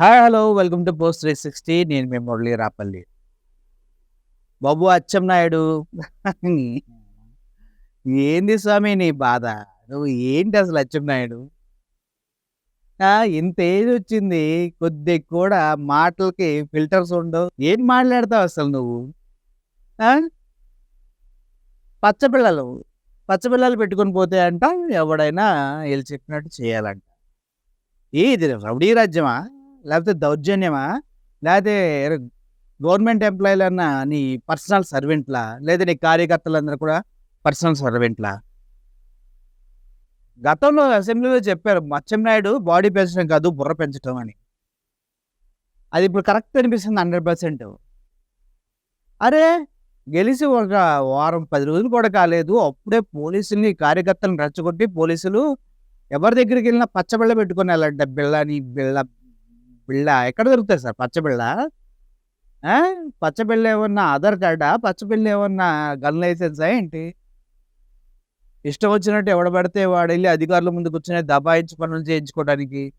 Hi hello welcome to post three sixty నేను మీ మురళి రాపల్లి. బాబు అచ్చం నాయుడు. ఏంది స్వామి నీ బాధ? నువ్వు ఏంటి అసలు అచ్చం నాయుడు? ఆ, ఇంత ఏజ్ వచ్చింది. కొద్ది కూడా మాటలకి ఫిల్టర్స్ ఉండవు. ఏం మాట్లాడతావు అసలు నువ్వు? ఆ? పచ్చపిల్లలు. పచ్చపిల్లలు పెట్టుకొని పోతే అంట ఎవడైనా వీళ్ళు చెప్పినట్టు చేయాలంట. ఇది రౌడీ రాజ్యమా? లేకపోతే దౌర్జన్యమా? లేకపోతే గవర్నమెంట్ ఎంప్లాయీలన్నా నీ పర్సనల్ సర్వెంట్లా? లేదా నీ కార్యకర్తలందరూ కూడా పర్సనల్ సర్వెంట్లా? గతంలో అసెంబ్లీలో చెప్పారు నాయుడు బాడీ పెంచడం కాదు బుర్ర పెంచడం అని. అది ఇప్పుడు కరెక్ట్ అనిపిస్తుంది హండ్రెడ్ పర్సెంట్. అరే గెలిచి ఒక వారం పది రోజులు కూడా కాలేదు. అప్పుడే పోలీసుల్ని కార్యకర్తలను రెచ్చగొట్టి పోలీసులు ఎవరి దగ్గరికి వెళ్ళినా పచ్చబిళ్ళ పెట్టుకుని వెళ్ళంట బిళ్ళని బిళ్ళ బిళ్ళ? ఎక్కడ దొరుకుతాయి సార్? పచ్చబిళ్ళ పచ్చబిళ్ళ ఏమన్నా ఆధార్ కార్డా? పచ్చబిళ్ళ ఏమన్నా గన్ లైసెన్సా ఏంటి? ఇష్టం వచ్చినట్టు ఎవడ పడితే వాడు వెళ్ళి అధికారుల ముందు కూర్చొని దబాయించి పనులు చేయించుకోవడానికి.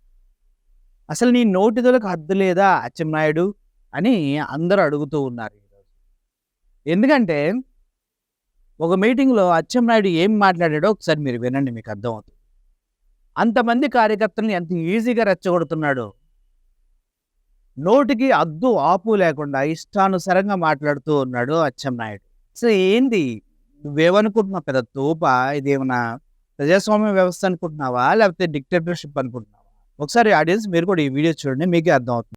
అసలు నీ నోటిదలకు హద్దు లేదా అచ్చెన్నాయుడు? అని అందరూ అడుగుతూ ఉన్నారు ఎందుకంటే ఒక మీటింగ్లో అచ్చెన్నాయుడు ఏం మాట్లాడాడో ఒకసారి మీరు వినండి మీకు అర్థమవుతుంది. అంతమంది కార్యకర్తలను ఎంత ఈజీగా రెచ్చగొడుతున్నాడు. నోటికి అద్దు ఆపు లేకుండా ఇష్టానుసారంగా మాట్లాడుతూ ఉన్నాడు అచ్చెన్నాయుడు సో ఏంది? నువ్వేమనుకుంటున్నావు? పెద్ద తోప? ఇదేమన్నా ప్రజాస్వామ్య వ్యవస్థ అనుకుంటున్నావా? లేకపోతే డిక్టేటర్షిప్ అనుకుంటున్నావా? ఒకసారి ఆడియన్స్ మీరు కూడా ఈ వీడియో చూడండి మీకే అర్థం అవుతుంది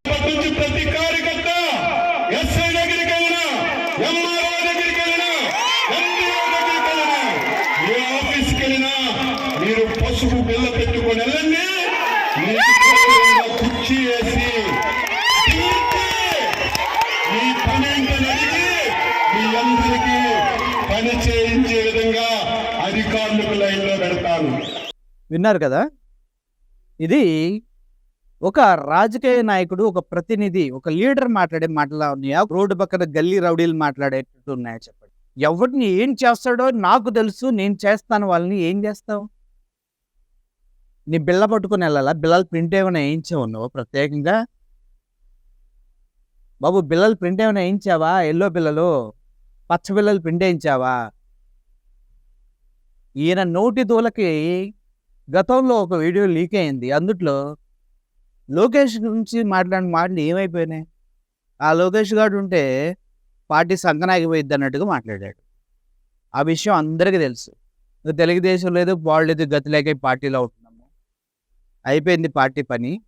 మీరు పసుపు బిల్ల పెట్టుకొని వెళ్ళండి పని చేయించే విధంగా అధికారులకు లైన్లో పెడతాను. విన్నారు కదా? ఇది ఒక రాజకీయ నాయకుడు ఒక ప్రతినిధి ఒక లీడర్ మాట్లాడే మాటలా ఉన్నాయా? రోడ్డు పక్కన గల్లీ రౌడీలు మాట్లాడేటట్టు ఉన్నాయా చెప్పండి. ఎవరిని ఏం చేస్తాడో నాకు తెలుసు నేను చేస్తాను వాళ్ళని ఏం చేస్తావు? నీ బిళ్ళ పట్టుకుని వెళ్ళాలా? బిళ్ళలు ప్రింట్ ఏమైనా వేయించావు నువ్వు ప్రత్యేకంగా? బాబు బిళ్ళలు ప్రింట్ ఏమైనా వేయించావా? ఎల్లో బిళ్ళలు? పచ్చపిల్లలు పిండేయించావా? వేయించావా ఈయన నోటి దూలకి గతంలో ఒక వీడియో లీక్ అయింది. అందుట్లో లోకేష్ గురించి మాట్లాడిన మాటలు ఏమైపోయినాయి? ఆ లోకేష్ గారు ఉంటే పార్టీ సంకనాగిపోయిద్ది అన్నట్టుగా మాట్లాడాడు. ఆ విషయం అందరికీ తెలుసు. తెలుగుదేశం లేదు బాల్ గతి లేక పార్టీలో ఉంటున్నాము అయిపోయింది పార్టీ పని.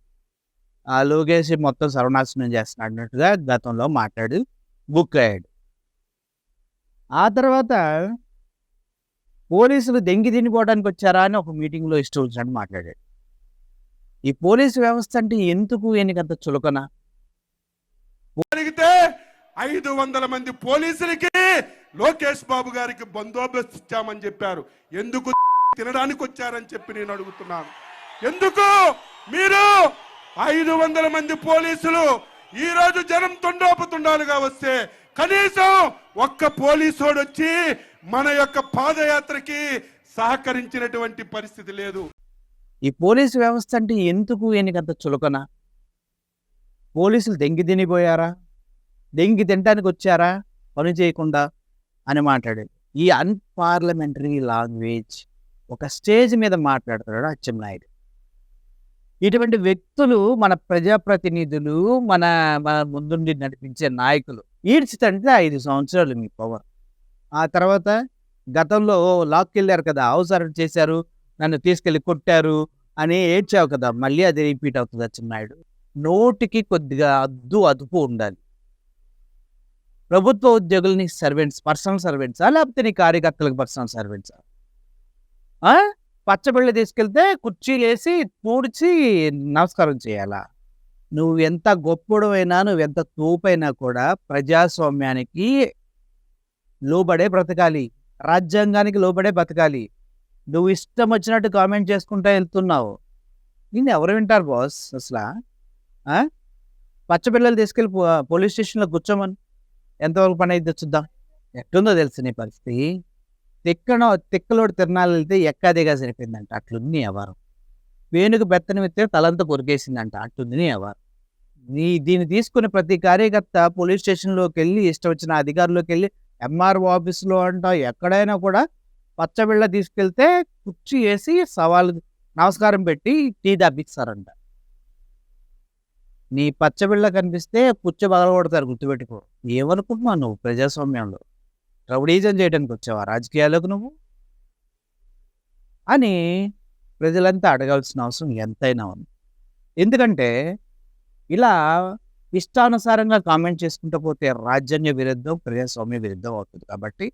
ఆ లోకేష్ మొత్తం సర్వనాశనం చేస్తున్నాడు అన్నట్టుగా గతంలో మాట్లాడు బుక్ అయ్యాడు. ఆ తర్వాత పోలీసులు దెంగి తినిపోవడానికి వచ్చారా అని ఒక మీటింగ్లో ఇష్టం వచ్చినట్టు మాట్లాడాడు ఈ పోలీసు వ్యవస్థ అంటే ఎందుకు ఎనికంత చులకన? అడిగితే ఐదు వందల మంది పోలీసులకి లోకేష్ బాబు గారికి బందోబస్తు ఇచ్చామని చెప్పారు. ఎందుకు తినడానికి వచ్చారని చెప్పి నేను అడుగుతున్నాను. ఎందుకు? మీరు ఐదు వందల మంది పోలీసులు ఈ రోజు జనం తుండోపుతుండాలుగా వస్తే కనీసం ఒక్క పోలీసోడు వచ్చి మన యొక్క పాదయాత్రకి సహకరించినటువంటి పరిస్థితి లేదు. ఈ పోలీసు వ్యవస్థ అంటే ఎందుకు ఎన్నికంత చులకన? పోలీసులు దెంగి తినిపోయారా? దెంగి తినడానికి వచ్చారా? పని చేయకుండా? అని మాట్లాడాడు. ఈ అన్పార్లమెంటరీ లాంగ్వేజ్ ఒక స్టేజ్ మీద మాట్లాడుతున్నాడు అచ్చెన్నాయుడు ఇటువంటి వ్యక్తులు మన ప్రజాప్రతినిధులు మన మన ముందుండి నడిపించే నాయకులు. ఈడ్చితంటే ఐదు సంవత్సరాలు మీ పవర్ ఆ తర్వాత గతంలో లాక్కెళ్ళారు కదా అవసరం చేశారు నన్ను తీసుకెళ్ళి కొట్టారు అని ఏడ్చావు కదా మళ్ళీ అది రిపీట్ అవుతుంది అచ్చెన్నాయుడు నోటికి కొద్దిగా అద్దు అదుపు ఉండాలి. ప్రభుత్వ ఉద్యోగులని సర్వెంట్స్ పర్సనల్ సర్వెంట్సా లేకపోతే నీ కార్యకర్తలకు పర్సనల్ సర్వెంట్సా? పచ్చబిళ్ళ తీసుకెళ్తే కుర్చీలు వేసి పూడ్చి నమస్కారం చేయాలా? నువ్వు ఎంత గొప్పడమైనా నువ్వు ఎంత తోపైనా కూడా ప్రజాస్వామ్యానికి లోబడే బ్రతకాలి. రాజ్యాంగానికి లోబడే బతకాలి నువ్వు ఇష్టం వచ్చినట్టు కామెంట్ చేసుకుంటా వెళ్తున్నావు. నిన్ను ఎవరు వింటారు బాస్ అసలు? ఆ? పచ్చపిల్లలు తీసుకెళ్ళి పో- పోలీస్ స్టేషన్లో కూర్చోమని. ఎంతవరకు పని అయితే చూద్దాం. ఎట్లుందో తెలుసు నీ పరిస్థితి. తిక్కన తిక్కలోడు తిరణాలు వెళ్తే ఎక్కాదిగా సరిపోయిందంట. అట్లుంది వ్యవహారం వేణుకు బెత్తనం ఎత్తే తలంతా కొరికేసిందంట అట్లుంది వ్యవహారం నీ దీన్ని తీసుకునే ప్రతి కార్యకర్త పోలీస్ స్టేషన్‌లోకి వెళ్ళి ఇష్టం వచ్చిన అధికారులోకి వెళ్ళి ఎంఆర్ఓ ఆఫీస్‌లో అంట ఎక్కడైనా కూడా పచ్చబిళ్ళ తీసుకెళ్తే కుర్చీ వేసి సవాలు నమస్కారం పెట్టి టీ దాపిస్తారంట నీ పచ్చబిళ్ళ కనిపిస్తే పుచ్చ పగలగొడతారు గుర్తుపెట్టుకో. ఏమనుకుంటున్నావు నువ్వు ప్రజాస్వామ్యంలో? రౌడీజం చేయడానికి వచ్చావా రాజకీయాలకు నువ్వు? అని ప్రజలంతా అడగాల్సిన అవసరం ఎంతైనా ఉంది. ఎందుకంటే ఇలా ఇష్టానుసారంగా కామెంట్ చేసుకుంటూ పోతే రాజ్యాంగ విరుద్ధం, ప్రజాస్వామ్య విరుద్ధం అవుతుంది. కాబట్టి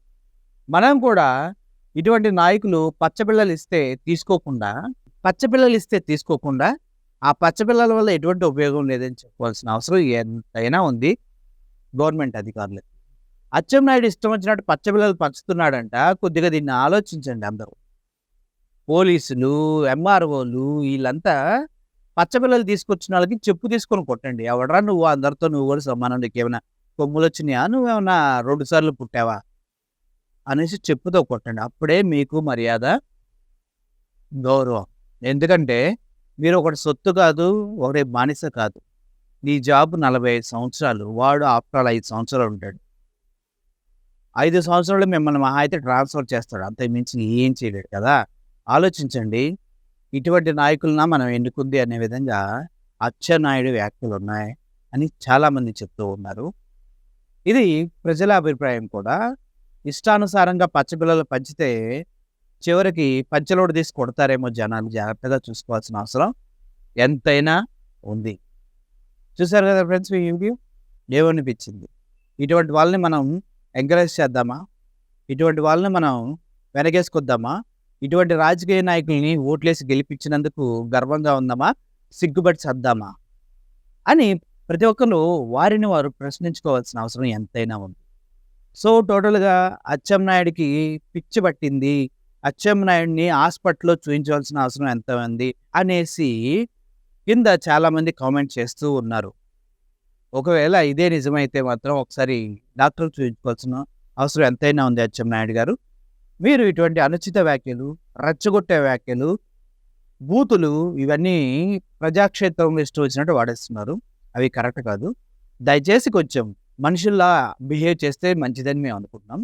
మనం కూడా ఇటువంటి నాయకులు పచ్చపిల్లలు ఇస్తే తీసుకోకుండా, పచ్చపిల్లలు ఇస్తే తీసుకోకుండా, ఆ పచ్చపిల్లల వల్ల ఎటువంటి ఉపయోగం లేదని చెప్పాల్సిన అవసరం ఎంతైనా ఉంది గవర్నమెంట్ అధికారులు అచ్చెన్నాయుడు ఇష్టం వచ్చినట్టు పచ్చబిల్లలు పంచుతున్నాడంట. కొద్దిగా దీన్ని ఆలోచించండి అందరూ. పోలీసులు, ఎంఆర్ఓలు వీళ్ళంతా పచ్చబిల్లలు తీసుకొచ్చిన వాళ్ళకి చెప్పు తీసుకొని కొట్టండి. ఎవడరా నువ్వు అందరితో నువ్వు కూడా సమానం నీకేమైనా కొమ్ములొచ్చినాయా? నువ్వేమన్నా రెండు సార్లు పుట్టావా? అనేసి చెప్పుతో కొట్టండి. అప్పుడే మీకు మర్యాద, గౌరవం. ఎందుకంటే మీరు ఒకటి సొత్తు కాదు, ఒకటి బానిస కాదు. నీ జాబ్ 45 సంవత్సరాలు. వాడు ఆఫ్టర్ ఆల్ 5 సంవత్సరాలు ఉంటాడు. ఐదు సంవత్సరాలు మిమ్మల్ని మహా అయితే ట్రాన్స్‌ఫర్ చేస్తాడు. అంతకు మించి ఏం చేయలేడు కదా! ఆలోచించండి. ఇటువంటి నాయకులనా మనం ఎన్నుకుంది అనే విధంగా అచ్చెన్నాయుడు వ్యాఖ్యలున్నాయి అని చాలామంది చెప్తూ ఉన్నారు. ఇది ప్రజల అభిప్రాయం కూడా. ఇష్టానుసారంగా పచ్చపిల్లలు పంచితే చివరికి పంచలోడు తీసి కొడతారేమో జనాలు. జాగ్రత్తగా చూసుకోవాల్సిన అవసరం ఎంతైనా ఉంది. చూసారు కదా ఫ్రెండ్స్ ఈ వీడియో? ఏమనిపించింది? ఇటువంటి వాళ్ళని మనం ఎంకరేజ్ చేద్దామా? ఇటువంటి వాళ్ళని మనం వెనకేసుకొద్దామా? ఇటువంటి రాజకీయ నాయకుల్ని ఓట్లేసి గెలిపించినందుకు గర్వంగా ఉందామా? సిగ్గుబడి చద్దామా? అని ప్రతి ఒక్కరు వారిని వారు ప్రశ్నించుకోవాల్సిన అవసరం ఎంతైనా ఉంది. సో టోటల్‌గా అచ్చెన్నాయుడికి పిచ్చి పట్టింది. అచ్చెన్నాయుడిని హాస్పిటల్‌లో చూయించవలసిన అవసరం ఎంత ఉంది అనేసి కింద చాలామంది కామెంట్ చేస్తూ ఉన్నారు. ఒకవేళ ఇదే నిజమైతే మాత్రం ఒకసారి డాక్టర్ చూపించుకోవాల్సిన అవసరం ఎంతైనా ఉంది అచ్చెన్నాయుడు గారు. మీరు ఇటువంటి అనుచిత వ్యాఖ్యలు, రచ్చగొట్టే వ్యాఖ్యలు, బూతులు ఇవన్నీ ప్రజాక్షేత్రం ఇష్టం వచ్చినట్టు వాడేస్తున్నారు. అవి కరెక్ట్ కాదు. దయచేసి కొంచెం మనుషుల్లా బిహేవ్ చేస్తే మంచిదని మేము అనుకుంటున్నాం.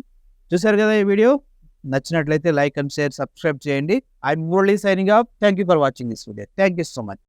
చూసారు కదా ఈ వీడియో? నచ్చినట్లయితే లైక్ అండ్ షేర్, సబ్స్క్రైబ్ చేయండి. I am signing off. Thank you for watching this video. Thank you so much.